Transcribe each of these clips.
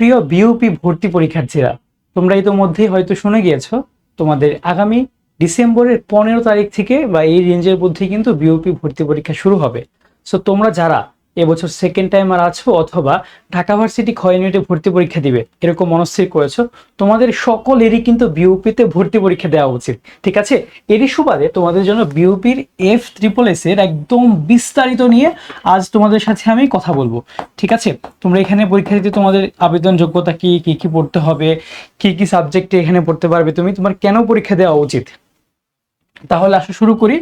প্রিয় বিওপি ভর্তি পরীক্ষার্থীরা, তোমরা ইতোমধ্যেই হয়তো শুনে গিয়েছ, তোমাদের আগামী ডিসেম্বরের পনেরো তারিখ থেকে বা এই রেঞ্জের মধ্যেই কিন্তু বিওপি ভর্তি পরীক্ষা শুরু হবে। সো তোমরা যারা এবছর সেকেন্ড টাইম আর আছো অথবা ঢাকা ভার্সিটি ক্ষয় ইউনিটে ভর্তি পরীক্ষা দিবে, এরকম মনস্থির করেছ, তোমাদের সকলেরই কিন্তু বিউপিতে ভর্তি পরীক্ষা দেওয়া উচিত, ঠিক আছে? এরই সুবাদে তোমাদের জন্য বিউপির এফ ট্রিপল এস এর একদম বিস্তারিত নিয়ে আজ তোমাদের সাথে আমি কথা বলব, ঠিক আছে? তোমরা এখানে পরীক্ষা দিতে তোমাদের আবেদন যোগ্যতা কি কি কি পড়তে হবে, কি কি সাবজেক্টে এখানে পড়তে পারবে, তুমি তোমার কেন পরীক্ষা দেওয়া উচিত? তাহলে আসা শুরু করি।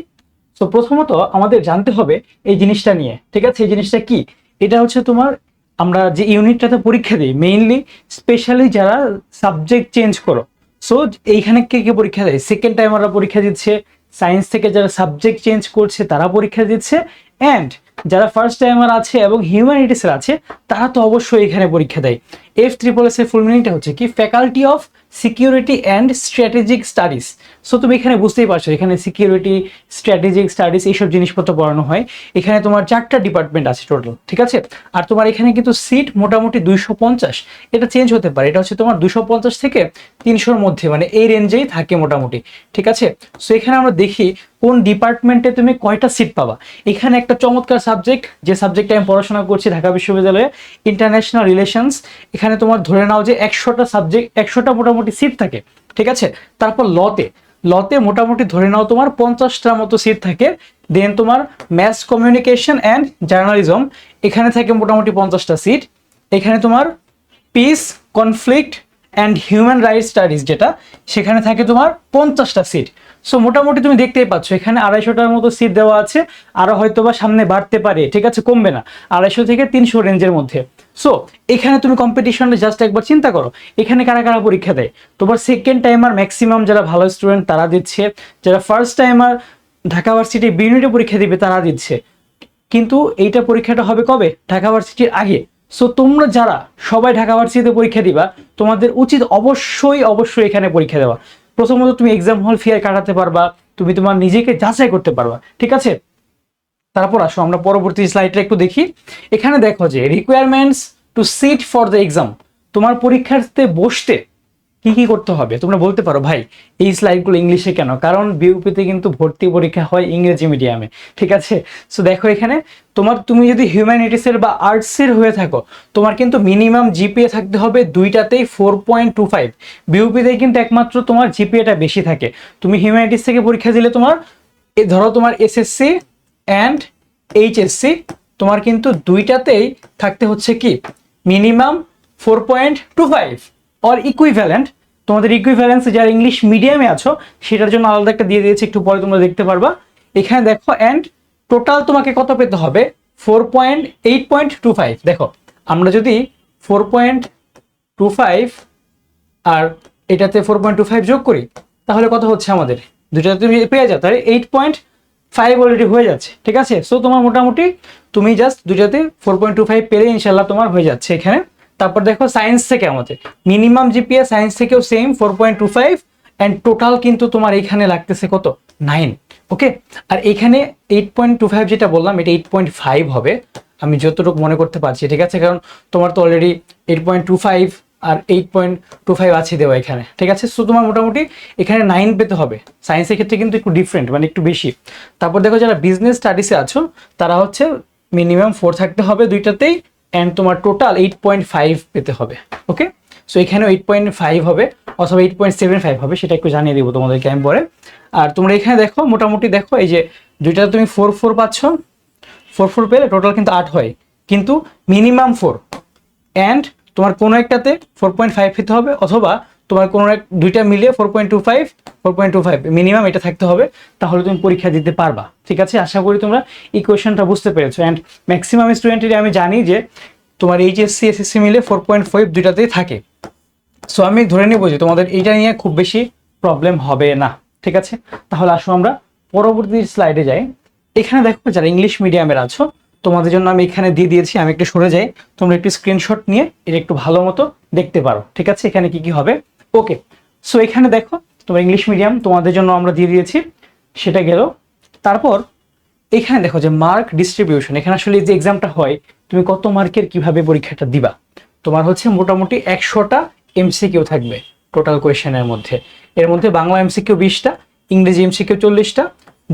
তো প্রথমত আমাদের জানতে হবে এই জিনিসটা নিয়ে, ঠিক আছে? এই জিনিসটা কি? এটা হচ্ছে তোমার, আমরা যে ইউনিটটাতে পরীক্ষা দিই মেইনলি স্পেশালি যারা সাবজেক্ট চেঞ্জ করো। সো এইখানে কে কে পরীক্ষা দেয়? সেকেন্ড টাইম ওরা পরীক্ষা দিচ্ছে সায়েন্স থেকে যারা সাবজেক্ট চেঞ্জ করছে, তারা পরীক্ষা দিচ্ছে অ্যান্ড যারা ফার্স্ট টাইমার আছে এবং হিউম্যানিটিসের আছে, তারা তো অবশ্যই এখানে পরীক্ষা দেয়। এফ ট্রিপল এস এর ফুল মিনিংটা হচ্ছে কি? Faculty of security and strategic studies so তুমি এখানে বুঝতেই পারছ, এখানে সিকিউরিটি স্ট্র্যাটেজিক স্টাডিজ এইসব জিনিসপত্র পড়ানো হয়। এখানে তোমার চারটা ডিপার্টমেন্ট আছে টোটাল ঠিক আছে? আর তোমার এখানে কিন্তু সিট মোটামুটি দুইশো পঞ্চাশ। এটা চেঞ্জ হতে পারে, এটা হচ্ছে তোমার দুশো পঞ্চাশ থেকে তিনশোর মধ্যে মানে এই রেঞ্জেই থাকে মোটামুটি, ঠিক আছে? সো এখানে আমরা দেখি কোন ডিপার্টমেন্টে তুমি কয়টা সিট পাবা। এখানে একটা চমৎকার সাবজেক্ট যে সাবজেক্টে আমি পড়াশোনা করছি ঢাকা বিশ্ববিদ্যালয়ে ইন্টারন্যাশনাল রিলেশনস এখানে তোমার ধরে নাও যে একশোটা সাবজেক্ট একশোটা মোটামুটি সিট থাকে। ঠিক আছে? তারপর লতে। লতে মোটামুটি ধরে নাও তোমার পঞ্চাশটার মতো সিট থাকে। দেন তোমার ম্যাস কমিউনিকেশন অ্যান্ড জার্নালিজম এখানে থাকে মোটামুটি পঞ্চাশটা সিট এখানে তোমার peace conflict and human rights studies যেটা, সেখানে থাকে তোমার পঞ্চাশটা সিট সো মোটামুটি তুমি দেখতেই পাচ্ছ, এখানে আড়াইশোটার মতো সিট দেওয়া আছে আরও হয়তো বা সামনে বাড়তে পারে, ঠিক আছে? কমবে না, আড়াইশো থেকে তিনশো রেঞ্জের মধ্যে। সো এখানে তুমি কম্পিটিশনটা জাস্ট একবার চিন্তা করো, এখানে কারা কারা পরীক্ষা দেয়? তোমার সেকেন্ড টাইমার ম্যাক্সিমাম যারা ভালো স্টুডেন্ট তারা দিচ্ছে। যারা ফার্স্ট টাইমার ঢাকা ভার্সিটি বিউনিটে পরীক্ষা দিবে, তারা দিচ্ছে। কিন্তু এইটা পরীক্ষাটা হবে কবে? ঢাকা ভার্সিটির আগে। সো তোমরা যারা সবাই ঢাকা ভার্সিটিতে পরীক্ষা দিবা, তোমাদের উচিত অবশ্যই অবশ্যই এখানে পরীক্ষা দেওয়া। প্রথমত তুমি এক্সাম হল ফিয়ার কাটাতে পারবা, তুমি তোমার নিজেকে যাচাই করতে পারবা, ঠিক আছে? তারপর আসো, আমরা পরবর্তী স্লাইডটা একটু দেখি। এখানে দেখো যে requirements to sit for the exam তোমার পরীক্ষার্থে বসতে কি কি করতে হবে? তোমরা বলতে পারো, ভাই, এই স্লাইডগুলো ইংলিশে কেন? কারণ বিউপিতে কিন্তু ভর্তি পরীক্ষা হয় ইংরেজি মিডিয়ামে ঠিক আছে? সো দেখো এখানে, তোমার, তুমি যদি হিউম্যানিটিসের বা আর্টসের হয়ে থাকো, তোমার কিন্তু মিনিমাম জিপিএ থাকতে হবে দুইটাতেই ফোর পয়েন্ট টু ফাইভ বিউপিতে কিন্তু একমাত্র তোমার জিপিএটা বেশি থাকে। তুমি হিউম্যানিটিস থেকে পরীক্ষা দিলে তোমার ধরো তোমার এসএসসি অ্যান্ড এইচএসসি তোমার কিন্তু দুইটাতেই থাকতে হচ্ছে কি? Minimum four point two five or equivalent তোমাদের ইকুইভ্যালেন্স যারা ইংলিশ মিডিয়ামে আছো, সেটার জন্য আলাদা একটা দিয়ে দিয়েছি, একটু পরে তোমরা দেখতে পারবা। এখানে দেখো অ্যান্ড টোটাল তোমাকে কত পেতে হবে? Four point eight point two five দেখো, আমরা যদি ফোর পয়েন্ট টু ফাইভ আর এটাতে ফোর পয়েন্ট টু ফাইভ যোগ করি, তাহলে কত হচ্ছে আমাদের? দুইটাতে তুমি পেয়ে যাও, তাহলে এইট পয়েন্ট ফাইভ অলরেডি হয়ে যাচ্ছে, ঠিক আছে? সো তোমার মোটামুটি তুমি জাস্ট দুইটাতে ফোর পয়েন্ট টু ফাইভ পেলে ইনশাল্লাহ তোমার হয়ে যাচ্ছে এখানে। তারপর দেখো সায়েন্স থেকে আমাদের। মিনিমাম জিপিএ সায়েন্স থেকেও same four point two five and total কিন্তু তোমার এইখানে লাগতেছে কত? নাইন ওকে আর এখানে এইট পয়েন্ট টু ফাইভ যেটা বললাম, এটা এইট পয়েন্ট ফাইভ হবে। আমি যতটুকু মনে করতে পারছি, ঠিক আছে? কারণ তোমার তো already eight point two five আর এইট পয়েন্ট টু ফাইভ আছে দেওয়া এখানে, ঠিক আছে? সো তোমার মোটামুটি এখানে নাইন পেতে হবে। সায়েন্সের ক্ষেত্রে কিন্তু একটু ডিফারেন্ট মানে একটু বেশি। তারপর দেখো যারা বিজনেস স্টাডিসে আছো, তারা হচ্ছে মিনিমাম ফোর থাকতে হবে দুইটাতেই। অ্যান্ড তোমার টোটাল এইট পয়েন্ট ফাইভ পেতে হবে ওকে সো এখানেও এইট পয়েন্ট ফাইভ হবে, অথবা এইট পয়েন্ট সেভেন ফাইভ হবে, সেটা একটু জানিয়ে দেবো তোমাদেরকে আমি পরে। আর তোমরা এখানে দেখো, মোটামুটি দেখো, এই যে দুইটাতে তুমি ফোর ফোর পাচ্ছ ফোর ফোর পেলে টোটাল কিন্তু আট হয়। কিন্তু মিনিমাম ফোর অ্যান্ড তোমার কোনো একটাতে ফোর পয়েন্ট ফাইভ পেতে হবে, অথবা তোমার কোনো এক দুইটা মিলিয়ে four point two five four point two five minimum এটা থাকতে হবে, তাহলে তুমি পরীক্ষা দিতে পারবা। ঠিক আছে? আশা করি তোমরা ইকুয়েশনটা বুঝতে পেরেছ। অ্যান্ড ম্যাক্সিমাম স্টুডেন্টের আমি জানি যে তোমার এইচএসসি এসএসসি মিলে ফোর পয়েন্ট ফাইভ দুইটাতেই থাকে। সো আমি ধরে নিব যে তোমাদের এইটা নিয়ে খুব বেশি প্রবলেম হবে না। ঠিক আছে? তাহলে আসো আমরা পরবর্তী স্লাইডে যাই। এখানে দেখো, যারা ইংলিশ মিডিয়ামের আছো, তোমাদের জন্য আমি এখানে দিয়ে দিয়েছি, আমি একটু সরে যাই। তোমরা একটু স্ক্রিনশট নিয়ে এটা একটু ভালো মতো দেখতে পারো। ঠিক আছে? এখানে কি কি হবে? ওকে সো এখানে দেখো, তোমার ইংলিশ মিডিয়াম তোমাদের জন্য আমরা দিয়ে দিয়েছি, সেটা গেল। তারপর, এখানে দেখো যে মার্ক ডিস্ট্রিবিউশন এখানে আসলে যে এক্সামটা হয়, তুমি কত মার্কের কীভাবে পরীক্ষাটা দিবা? তোমার হচ্ছে মোটামুটি একশোটা এমসিকিউ থাকবে টোটাল কোয়েশনের মধ্যে। এর মধ্যে বাংলা এমসিকিউ বিশটা, ইংরেজি এমসিকিউ চল্লিশটা,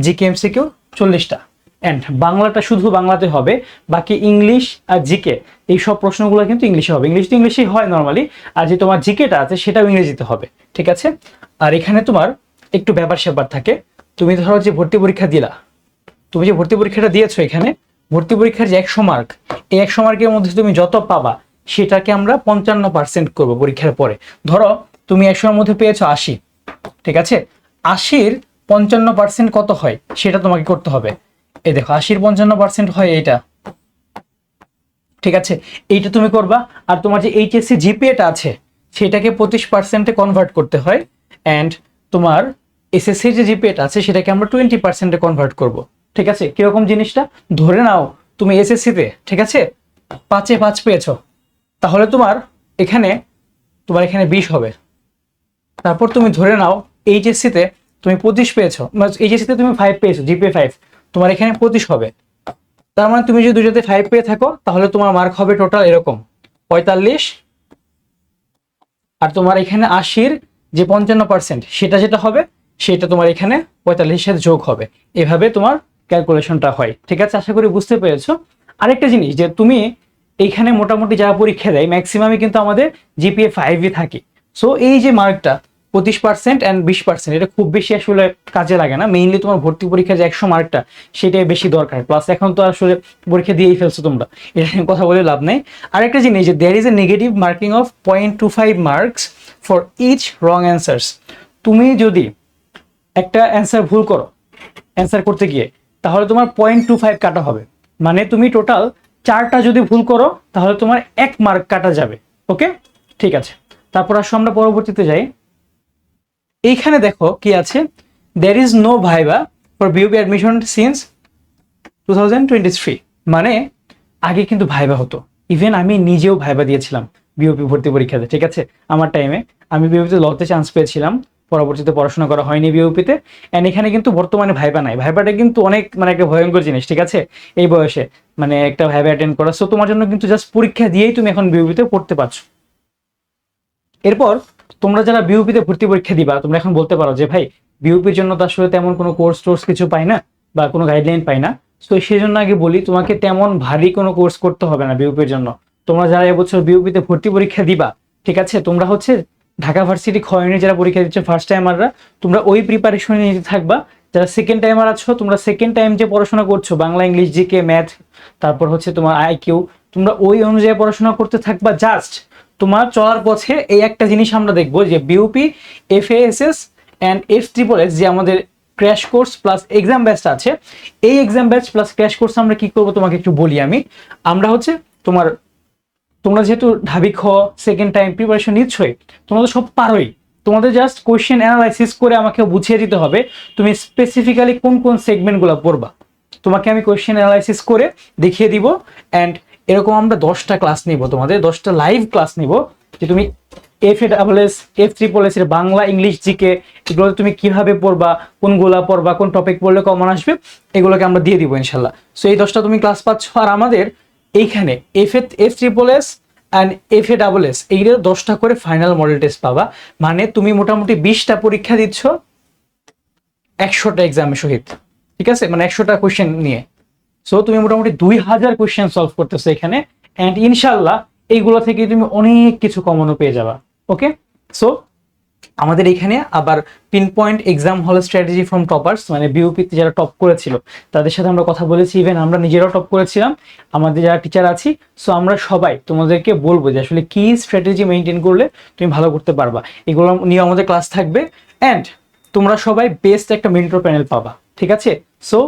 জিকে এমসিকিউ চল্লিশটা। অ্যান্ড বাংলাটা শুধু বাংলাতে হবে, বাকি ইংলিশ আর জিকে এই সব প্রশ্নগুলো কিন্তু ইংলিশে হবে। ইংলিশ তো ইংলিশেই হয় নর্মালি আর যে তোমার জিকেটা আছে সেটাও ইংরেজিতে হবে, ঠিক আছে? আর এখানে তোমার একটু ব্যাপার স্যাপার থাকে। তুমি ধরো যে ভর্তি পরীক্ষা দিলা, তুমি যে ভর্তি পরীক্ষাটা দিয়েছ এখানে, ভর্তি পরীক্ষার যে একশো মার্ক এই একশো মার্কের মধ্যে তুমি যত পাবা, সেটাকে আমরা পঞ্চান্ন পার্সেন্ট করব পরীক্ষার পরে। ধরো তুমি একশোর মধ্যে পেয়েছ আশি, ঠিক আছে? আশির পঞ্চান্ন পার্সেন্ট কত হয়, সেটা তোমাকে করতে হবে। এই দেখো, আশির পঞ্চান্ন পার্সেন্ট হয় এইটা। ঠিক আছে? এইটা তুমি করবা, আর তোমার যে এইচএসসি জিপিএটা আছে, সেটাকে পঁচিশ পার্সেন্টে কনভার্ট করতে হয় অ্যান্ড তোমার এসএসসি যে জিপিএটা আছে, সেটাকে আমরা টোয়েন্টি পার্সেন্টে কনভার্ট করব। ঠিক আছে? কীরকম জিনিসটা? ধরে নাও, তুমি এসএসসিতে ঠিক আছে? পাঁচে পাঁচ পেয়েছ। তাহলে তোমার এখানে তোমার এখানে বিশ হবে। তারপর তুমি ধরে নাও এইচএসসিতে তুমি পঁচিশ পেয়েছ এইচএসসিতে তুমি ফাইভ পেয়েছ জিপিএ ফাইভ তোমার এখানে পঁচিশ হবে। তার মানে তুমি যদি দুইটাতে ফাইভ পেয়ে থাকো, তাহলে তোমার মার্ক হবে টোটাল এরকম, পঁয়তাল্লিশ। আর তোমার এখানে আশির যে পঞ্চান্ন পার্সেন্ট সেটা যেটা হবে, সেটা তোমার এখানে পঁয়তাল্লিশের যোগ হবে। এভাবে তোমার ক্যালকুলেশনটা হয়। ঠিক আছে? আশা করি বুঝতে পেরেছ। আরেকটা জিনিস, যে তুমি এইখানে মোটামুটি যারা পরীক্ষা দেয় ম্যাক্সিমামই কিন্তু আমাদের জিপিএ ফাইভই থাকে। সো এই যে মার্কটা পঁচিশ পার্সেন্ট অ্যান্ড বিশ পার্সেন্ট এটা খুব বেশি আসলে কাজে লাগে না। মেইনলি তোমার ভর্তি পরীক্ষার যে একশো মার্কটা সেটাই বেশি দরকার। প্লাস এখন তো আসলে পরীক্ষা দিয়েই ফেলছো তোমরা। এটা নিয়ে কথা বলে লাভ নেই। আরেকটা জিনিস যে there is a negative marking of point two five marks for each wrong answers তুমি যদি একটা অ্যান্সার ভুল করো অ্যান্সার করতে গিয়ে, তাহলে তোমার পয়েন্ট টু ফাইভ কাটা হবে। মানে তুমি টোটাল চারটা যদি ভুল করো, তাহলে তোমার এক মার্ক কাটা যাবে। ওকে ঠিক আছে। তারপর আসো আমরা পরবর্তীতে যাই। এইখানে দেখো কি আছে? There is no viva for BUP admission since two thousand twenty three মানে আগে কিন্তু ভাইবা হতো। ইভেন আমি নিজেও ভাইবা দিয়েছিলাম বিওপি ভর্তি পরীক্ষাতে, ঠিক আছে? আমার টাইমে আমি বিওপিতে লতে চান্স পেয়েছিলাম। পরবর্তীতে পড়াশোনা করা হয়নি বিওপিতে অ্যান্ড এখানে কিন্তু বর্তমানে ভাইবা নাই। ভাইবাটা কিন্তু অনেক মানে একটা ভয়ঙ্কর জিনিস, ঠিক আছে? এই বয়সে মানে একটা ভাইবা অ্যাটেন্ড করা। সো তোমার জন্য কিন্তু জাস্ট পরীক্ষা দিয়েই তুমি এখন বিওপিতে পড়তে পারছ। এরপর তোমরা যারা বিউপিতে ভর্তি পরীক্ষা দিবা, তোমরা এখন বলতে পারো যে, ভাই বিউপির জন্য তো আসলে তেমন কোনো কোর্স টোর্স কিছু পাই না বা কোনো গাইডলাইন পাই না। তো সেই জন্য আগে বলি, তোমাকে তেমন ভারী কোনো কোর্স করতে হবে না বিউপির জন্য। তোমরা যারা এবছর বিউপিতে ভর্তি পরীক্ষা দিবা, ঠিক আছে? তোমরা হচ্ছে ঢাকা ভার্সিটি খয়নি যারা পরীক্ষা দিচ্ছ ফার্স্ট টাইমাররা তোমরা ওই প্রিপারেশনে নিতে থাকবা। যারা সেকেন্ড টাইমার আছো, তোমরা সেকেন্ড টাইম যে পড়াশোনা করছ, বাংলা, ইংলিশ জিকে ম্যাথ তারপর হচ্ছে তোমার আইকিউ তোমরা ওই অনুযায়ী পড়াশোনা করতে থাকবা জাস্ট তোমার চলার পথে এই একটা জিনিস আমরা দেখব যে BUP F S S and F triple S যে আমাদের ক্র্যাশ কোর্স প্লাস এক্সাম ব্যাচটা আছে, এই exam batch plus crash course আমরা কি করব তোমাকে একটু বলি আমি। আমরা হচ্ছে তোমার, তোমরা যেহেতু ঢাবি খ সেকেন্ড টাইম প্রিপারেশন নিচ্ছই, তোমরা তো সব পারোই। তোমাদের জাস্ট কোয়েশ্চেন অ্যানালাইসিস করে আমাকে বুঝিয়ে দিতে হবে তুমি স্পেসিফিক্যালি কোন কোন সেগমেন্টগুলো পড়বা। তোমাকে আমি কোয়েশ্চেন অ্যানালাইসিস করে দেখিয়ে দিব অ্যান্ড এরকম আমরা দশটা ক্লাস নিব তোমাদের, দশটা লাইভ ক্লাস নিব, যে তুমি F A double S F triple S এর বাংলা ইংলিশ জিকে এগুলো তুমি কীভাবে পড়বা, কোনগুলা পড়বা, কোন টপিক পড়লে কমন আসবে, এগুলোকে আমরা দিয়ে দিব ইনশাল্লাহ। সো এই দশটা তুমি ক্লাস পাচ্ছ, আর আমাদের এইখানে F A F triple S and F A double S এইগুলো দশটা করে ফাইনাল মডেল টেস্ট পাবা। মানে তুমি মোটামুটি বিশটা পরীক্ষা দিচ্ছ, একশোটা এক্সামের সহিত, ঠিক আছে? মানে একশোটা কোয়েশ্চেন নিয়ে। সো তুমি মোটামুটি দুই হাজার কোয়েশ্চেন সলভ করতেছো এখানে অ্যান্ড ইনশাল্লাহ এইগুলো থেকে তুমি অনেক কিছু কমনও পেয়ে যাবা ওকে সো আমাদের এখানে আবার pin point exam hall strategy from toppers মানে বিউপিতে যারা টপ করেছিল, তাদের সাথে আমরা কথা বলেছি ইভেন আমরা নিজেরাও টপ করেছিলাম, আমাদের যারা টিচার আছি সো আমরা সবাই তোমাদেরকে বলব যে আসলে কি স্ট্র্যাটেজি মেনটেন করলে তুমি ভালো করতে পারবা। এগুলো নিয়ে আমাদের ক্লাস থাকবে অ্যান্ড তোমরা সবাই বেস্ট একটা মেন্টর প্যানেল পাবা, ঠিক আছে? সো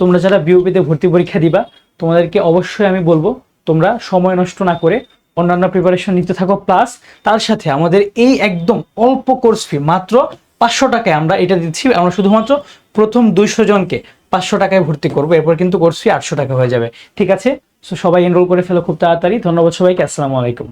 তোমরা যারা বিওপিতে ভর্তি পরীক্ষা দিবা, তোমাদেরকে অবশ্যই আমি বলব, তোমরা সময় নষ্ট না করে অন্যান্য প্রিপারেশন নিতে থাকো প্লাস তার সাথে আমাদের এই একদম অল্প কোর্স ফি মাত্র পাঁচশো টাকায় আমরা এটা দিচ্ছি। আমরা শুধুমাত্র প্রথম দুইশো জনকে পাঁচশো টাকায় ভর্তি করব, এরপর কিন্তু কোর্স ফি আটশো টাকা হয়ে যাবে। ঠিক আছে? সো সবাই এনরোল করে ফেলো খুব তাড়াতাড়ি। ধন্যবাদ সবাইকে। আসসালামু আলাইকুম।